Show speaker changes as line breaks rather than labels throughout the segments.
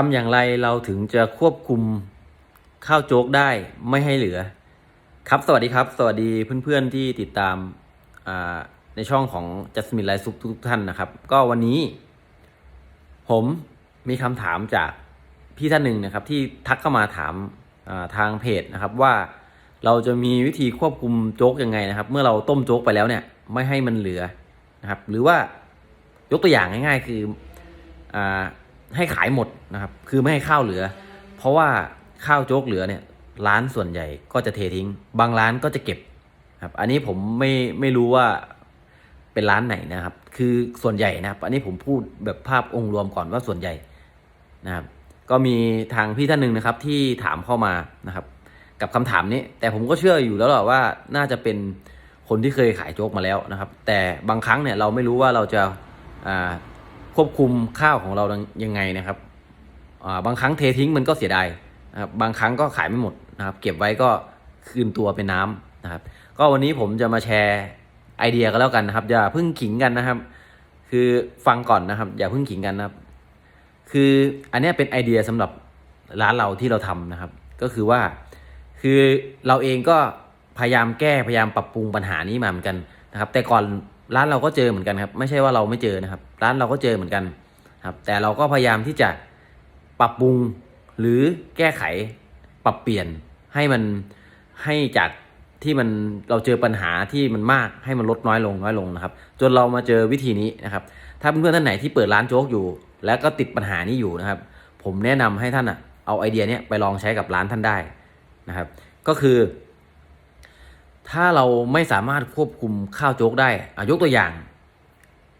ทำอย่างไรเราถึงจะควบคุมข้าวโจ๊กได้ไม่ให้เหลือ ครับสวัสดีครับ สวัสดีเพื่อนๆที่ติดตามในช่องของจัสมินไลซุปทุกท่านนะครับ ก็วันนี้ ผมมีคำถามจากพี่ท่านหนึ่งนะครับ ที่ทักเข้ามาถามาทางเพจนะครับว่าเราจะมีวิธีควบคุมโจ๊กยังไงนะครับ เมื่อเราต้มโจ๊กไปแล้วเนี่ย ไม่ให้มันเหลือนะครับ หรือว่ายกตัวอย่างง่าย ๆ คืออ่า ให้ขายหมดนะครับ คือไม่ให้ข้าวเหลือ เพราะว่าข้าวโจ๊กเหลือเนี่ยร้านส่วนใหญ่ก็จะเททิ้ง บางร้านก็จะเก็บครับ อันนี้ผมไม่ไม่รู้ว่าเป็นร้านไหนนะครับ คือส่วนใหญ่นะครับ อันนี้ผมพูดแบบภาพองค์รวมก่อนว่าส่วนใหญ่นะครับ ก็มีทางพี่ท่านหนึ่งนะครับ ที่ถามเข้ามานะครับ กับคำถามนี้ แต่ผมก็เชื่ออยู่แล้วหละว่าน่าจะเป็นคนที่เคยขายโจ๊กมาแล้วนะครับ แต่บางครั้งเนี่ยเราไม่รู้ว่าเราจะอ่า ควบคุมข้าวของเรายังไงนะครับบางครั้งเททิ้งมันก็เสียดายนะครับบางครั้งก็ขายไม่หมดนะครับ เก็บไว้ก็คืนตัวเป็นน้ำนะครับ ก็วันนี้ผมจะมาแชร์ไอเดียกันแล้วกันนะครับ อย่าเพิ่งขิงกันนะครับ คือฟังก่อนนะครับ อย่าเพิ่งขิงกันนะครับ คืออันนี้เป็นไอเดียสำหรับร้านเราที่เราทำนะครับ ก็คือว่าคือเราเองก็พยายามแก้พยายามปรับปรุงปัญหานี้มาเหมือนกันนะครับ แต่ก่อน ร้านเราก็เจอเหมือนกันครับ ไม่ใช่ว่าเราไม่เจอนะครับ ร้านเราก็เจอเหมือนกันครับ แต่เราก็พยายามที่จะปรับปรุงหรือแก้ไขปรับเปลี่ยนให้มันให้จากที่มันเราเจอปัญหาที่มันมากให้มันลดน้อยลงน้อยลงนะครับ จนเรามาเจอวิธีนี้นะครับ ถ้าเพื่อนๆท่านไหนที่เปิดร้านโจ๊กอยู่ แล้วก็ติดปัญหานี้อยู่นะครับ ผมแนะนำให้ท่านอะเอาไอเดียเนี้ยไปลองใช้กับร้านท่านได้นะครับ ก็คือ ถ้าเราไม่สามารถควบคุมข้าวโจ๊กได้อะยกตัวอย่าง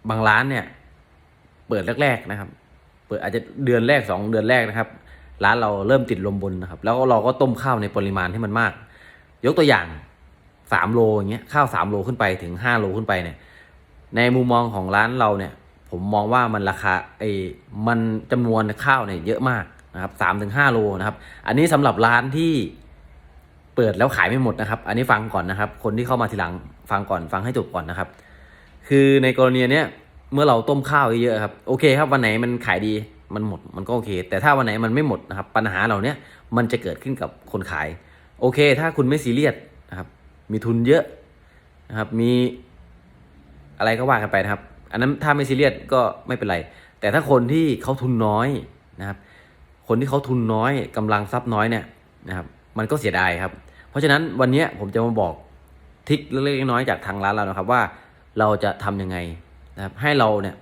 บางร้านเนี่ย เปิดแรก ๆนะครับ เปิดอาจจะเดือนแรกสองเดือนแรกนะครับ ร้านเราเริ่มติดลมบนนะครับ แล้วเราก็ต้มข้าวในปริมาณที่มันมาก ยกตัวอย่างสามโลอย่างเงี้ยข้าวสามโลขึ้นไปถึงห้าโลขึ้นไปเนี่ย ในมุมมองของร้านเราเนี่ย ผมมองว่ามันราคาไอ้มันจำนวนข้าวเนี่ยเยอะมากนะครับสามถึงห้าโลนะครับ อันนี้สำหรับร้านที่ เปิดแล้วขายไม่หมดนะครับ อันนี้ฟังก่อนนะครับ คนที่เข้ามาทีหลังฟังก่อนฟังให้จบก่อนนะครับ คือในกรณีเนี้ยเมื่อเราต้มข้าวเยอะๆครับโอเคครับวันไหนมันขายดีมันหมดมันก็โอเค แต่ถ้าวันไหนมันไม่หมดนะครับ ปัญหาเหล่าเนี้ยมันจะเกิดขึ้นกับคนขาย โอเค ถ้าคุณไม่ซีเรียสนะครับ มีทุนเยอะนะครับมีอะไรก็ว่ากันไปนะครับ อันนั้นถ้าไม่ซีเรียสก็ไม่เป็นไร แต่ถ้าคนที่เขาทุนน้อยนะครับ คนที่เขาทุนน้อยกำลังทรัพย์น้อยเนี่ยนะครับ มันก็เสียดายครับ เพราะฉะนั้นวันนี้ผมจะมาบอกทิคเล็กๆน้อยๆจากทางร้านเรานะครับว่าเราจะทำยังไงนะครับให้เราเนี่ย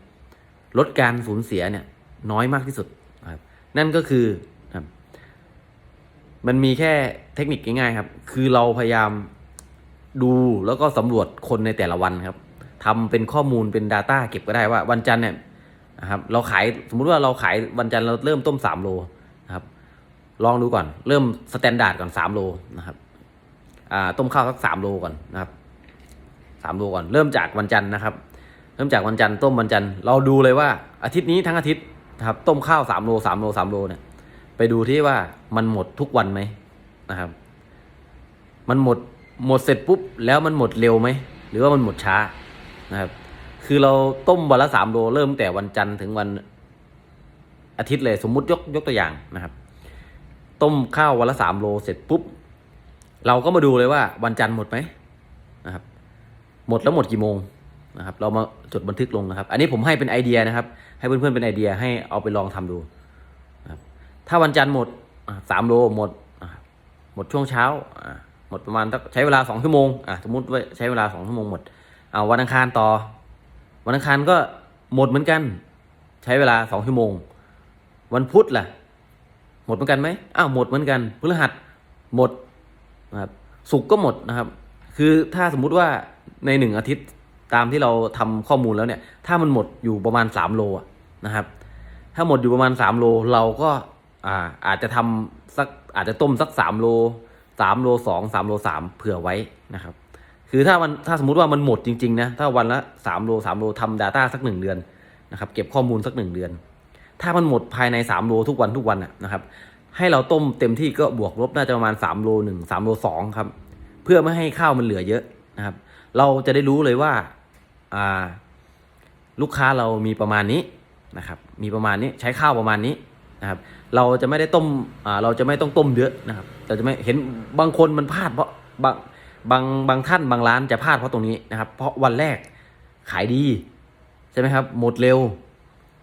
ลดการสูญเสียเนี่ยน้อยมากที่สุดนะครับนั่นก็คือนะครับมันมีแค่เทคนิคง่ายๆครับ คือเราพยายามดูแล้วก็สำรวจคนในแต่ละวันครับทำเป็นข้อมูลเป็น Data เก็บก็ได้ว่าวันจันทร์เนี่ยนะครับเราขายสมมุติว่าเราขายวันจันทร์เราเริ่มต้มสามโลนะครับลองดูก่อนเริ่มสแตนดาร์ดก่อนสามโลนะครับ ต้มข้าวสักสามโลก่อนนะครับสามโลก่อน เริ่มจากวันจันทร์นะครับ เริ่มจากวันจันทร์ต้มวันจันทร์เราดูเลยว่าอาทิตย์นี้ทั้งอาทิตย์นะครับต้มข้าวสามโลสามโลสามโลเนี่ยไปดูที่ว่ามันหมดทุกวันไหมนะครับ มันหมดหมดเสร็จปุ๊บแล้วมันหมดเร็วไหมหรือว่ามันหมดช้านะครับ คือเราต้มวันละสามโลเริ่มแต่วันจันทร์ถึงวันอาทิตย์เลยสมมุติยกยกตัวอย่างนะครับ ต้มข้าววันละสามโลเสร็จปุ๊บ เราก็มาดูเลยว่าวันจันทร์หมดไหมนะครับ หมดแล้วหมดกี่โมงนะครับ เรามาจดบันทึกลงนะครับ อันนี้ผมให้เป็นไอเดียนะครับ ให้เพื่อนๆเป็นไอเดียให้เอาไปลองทำดูนะครับถ้าวันจันทร์หมดสามโลหมดหมดช่วงเช้าหมดประมาณใช้เวลาสองชั่วโมงอะสมมติว่าใช้เวลาสองชั่วโมงหมดเอาวันอังคารต่อ วันอังคารก็หมดเหมือนกัน ใช้เวลาสองชั่วโมง วันพุธล่ะ หมดเหมือนกันไหมอ้าวหมดเหมือนกันพฤหัสหมด นะครับศุกก็หมดนะครับ คือถ้าสมมุติว่าในหนึ่งอาทิตย์ตามที่เราทำข้อมูลแล้วเนี่ย ถ้ามันหมดอยู่ประมาณสามโลนะครับ ถ้าหมดอยู่ประมาณสามโลเราก็อ่าอาจจะทำสักอาจจะต้มสักสามโลสามโลสองสามโลสามเผื่อไว้นะครับ คือถ้ามันถ้าสมมุติว่ามันหมดจริงๆนะถ้าวันละสามโลสามโลทำ Data สักหนึ่งเดือนนะครับ เก็บข้อมูลสักหนึ่งเดือน ถ้ามันหมดภายในสามโลทุกวันทุกวันนะครับ ให้เราต้มเต็มที่ก็บวกลบน่าจะประมาณสามโลหนึ่งสามโลสองครับ เพื่อไม่ให้ข้าวมันเหลือเยอะนะครับ เราจะได้รู้เลยว่าาลูกค้าเรามีประมาณนี้นะครับ มีประมาณนี้ใช้ข้าวประมาณนี้นะครับ เราจะไม่ได้ต้มเราจะไม่ต้องต้มเยอะนะครับเราจะไม่เห็นบางคนมันพลาดเพราะบางบางบางท่านบางร้านจะพลาดเพราะตรงนี้นะครับ เพราะวันแรกขายดีใช่ไหมครับ หมดเร็ว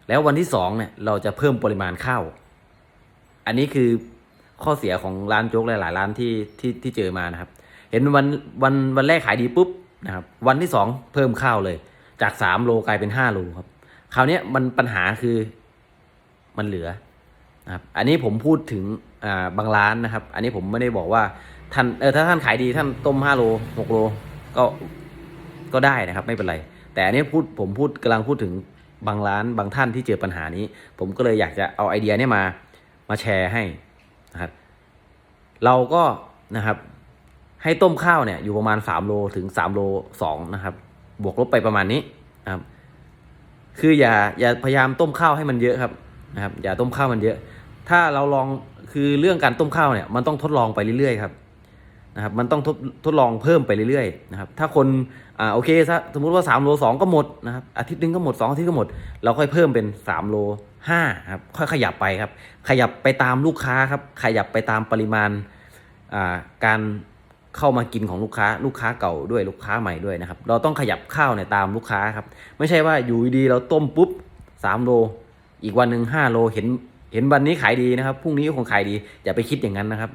แล้ววันที่สองเนี่ยเราจะเพิ่มปริมาณข้าว อันนี้คือข้อเสียของร้านโจ๊กหลายๆร้านที่ที่ที่เจอมานะครับ เห็นวันวันวันแรกขายดีปุ๊บนะครับวันที่สองเพิ่มข้าวเลย จากสามโลกลายเป็นห้าโลครับคราวนี้มันปัญหาคือมันเหลือนะครับอันนี้ผมพูดถึงอ่าบางร้านนะครับ อันนี้ผมไม่ได้บอกว่าท่านเออถ้าท่านขายดีท่านต้มห้าโลหกโลก็ก็ได้นะครับไม่เป็นไร แต่อันนี้พูดผมพูดกำลังพูดถึงบางร้านบางท่านที่เจอปัญหานี้ ผมก็เลยอยากจะเอาไอเดียนี้มา มาแชร์ให้นะครับเราก็นะครับ ให้ต้มข้าวเนี่ยอยู่ประมาณ 3 โลถึง 3 โล2นะครับ บวกลบไปประมาณนี้นะครับ คืออย่าอย่าพยายามต้มข้าวให้มันเยอะครับนะครับ อย่าต้มข้าวมันเยอะ ถ้าเราลองคือเรื่องการต้มข้าวเนี่ย มันต้องทดลองไปเรื่อยๆครับนะครับ มันต้องทดทดลองเพิ่มไปเรื่อยๆนะครับ ถ้าคนอ่าโอเคซะสมมุติว่า3โล2ก็หมดนะครับอาทิตย์หนึงก็หมด 2 อาทิตย์ก็หมด เราค่อยเพิ่มเป็น3โล 5ครับค่อยขยับไปครับ ขยับไปตามลูกค้าครับ ขยับไปตามปริมาณการเข้ามากินของลูกค้า ลูกค้าเก่าด้วยลูกค้าใหม่ด้วยนะครับ เราต้องขยับข้าวเนี่ยตามลูกค้าครับ ไม่ใช่ว่าอยู่ดีๆเราต้มปุ๊บ3โลอีกวันหนึ่ง5โลเห็นเห็นวันนี้ขายดีนะครับพรุ่งนี้ก็คงขายดีอย่าไปคิดอย่างนั้นนะครับ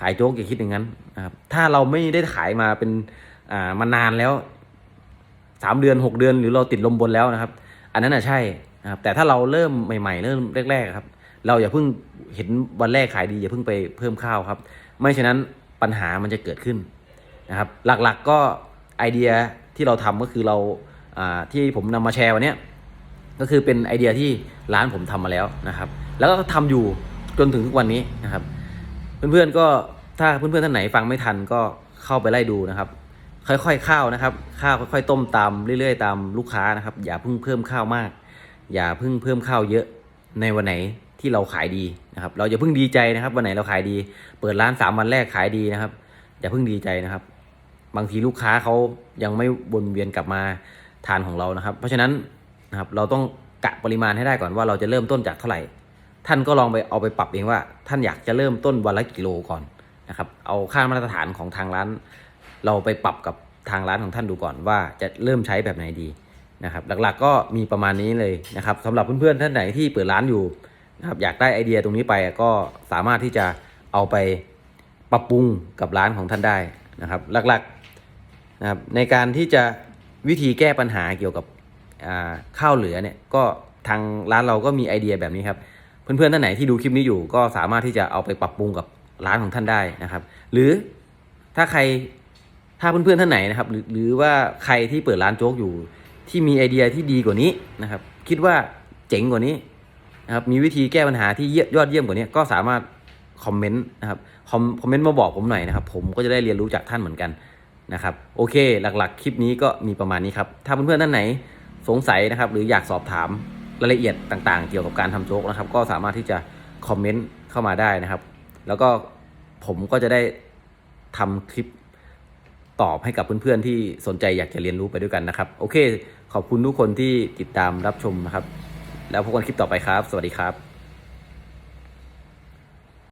ขายโจ๊กอย่าคิดอย่างนั้นนะครับถ้าเราไม่ได้ขายมาเป็นอ่ามานานแล้วสามเดือนหกเดือนหรือเราติดลมบนแล้วนะครับ อันนั้นน่ะใช่ นะครับแต่ถ้าเราเริ่มใหม่ๆ เริ่มแรกๆครับ เราอย่าเพิ่งเห็นวันแรกขายดีอย่าเพิ่งไปเพิ่มข้าวครับ ไม่ฉะนั้นปัญหามันจะเกิดขึ้นนะครับ หลักๆก็ไอเดียที่เราทำก็คือเราที่ผมนำมาแชร์วันนี้ก็คือเป็นไอเดียที่ร้านผมทำมาแล้วนะครับ แล้วก็ทำอยู่จนถึงทุกวันนี้นะครับ เพื่อนๆก็ถ้าเพื่อนๆท่านไหนฟังไม่ทันก็เข้าไปไล่ดูนะครับ ค่อยๆข้าวนะครับ ข้าวค่อยๆต้มตามเรื่อยๆตามลูกค้านะครับ อย่าเพิ่งเพิ่มข้าวมาก อย่าเพิ่งเพิ่มข้าวเยอะในวันไหนที่เราขายดีนะครับ เราอย่าเพิ่งดีใจนะครับ วันไหนเราขายดี เปิดร้านสามวันแรกขายดีนะครับ อย่าเพิ่งดีใจนะครับ บางทีลูกค้าเขายังไม่วนเวียนกลับมาทานของเรานะครับ เพราะฉะนั้นนะครับเราต้องกะปริมาณให้ได้ก่อนว่าเราจะเริ่มต้นจากเท่าไหร่ ท่านก็ลองไปเอาไปปรับเองว่า ท่านอยากจะเริ่มต้นวันละกิโลก่อนนะครับ เอาค่ามาตรฐานของทางร้าน เราไปปรับกับทางร้านของท่านดูก่อนว่าจะเริ่มใช้แบบไหนดี นะครับหลักๆก็มีประมาณนี้เลยนะครับสำหรับเพื่อนๆท่านไหนที่เปิดร้านอยู่นะครับอยากได้ไอเดียตรงนี้ไปก็สามารถที่จะเอาไปปรับปรุงกับร้านของท่านได้นะครับ หลักๆนะครับในการที่จะวิธีแก้ปัญหาเกี่ยวกับข้าวเหลือเนี่ยก็ทางร้านเราก็มีไอเดียแบบนี้ครับเพื่อนๆท่านไหนที่ดูคลิปนี้อยู่ ก็สามารถที่จะเอาไปปรับปรุงกับร้านของท่านได้นะครับ หรือถ้าใครถ้าเพื่อนๆท่านไหนนะครับ หรือหรือว่าใครที่เปิดร้านโจ๊กอยู่ ที่มีไอเดียที่ดีกว่านี้นะครับ คิดว่าเจ๋งกว่านี้นะครับมีวิธีแก้ปัญหาที่เยี่ยยอดเยี่ยมกว่านี้ก็สามารถคอมเมนต์นะครับคอมคอมเมนต์มาบอกผมหน่อยนะครับ ผมก็จะได้เรียนรู้จากท่านเหมือนกันนะครับโอเคหลักๆ คลิปนี้ก็มีประมาณนี้ครับ ถ้าเพื่อนๆท่านไหนสงสัยนะครับ หรืออยากสอบถามรายละเอียดต่างๆ เกี่ยวกับการทำโจ๊กนะครับ ก็สามารถที่จะคอมเมนต์เข้ามาได้นะครับ แล้วก็ผมก็จะได้ทำคลิป ตอบให้กับเพื่อนๆที่สนใจอยากจะเรียนรู้ไปด้วยกันนะครับ โอเค ขอบคุณทุกคนที่ติดตามรับชมนะครับ แล้วพบกันคลิปต่อไปครับ สวัสดีครับ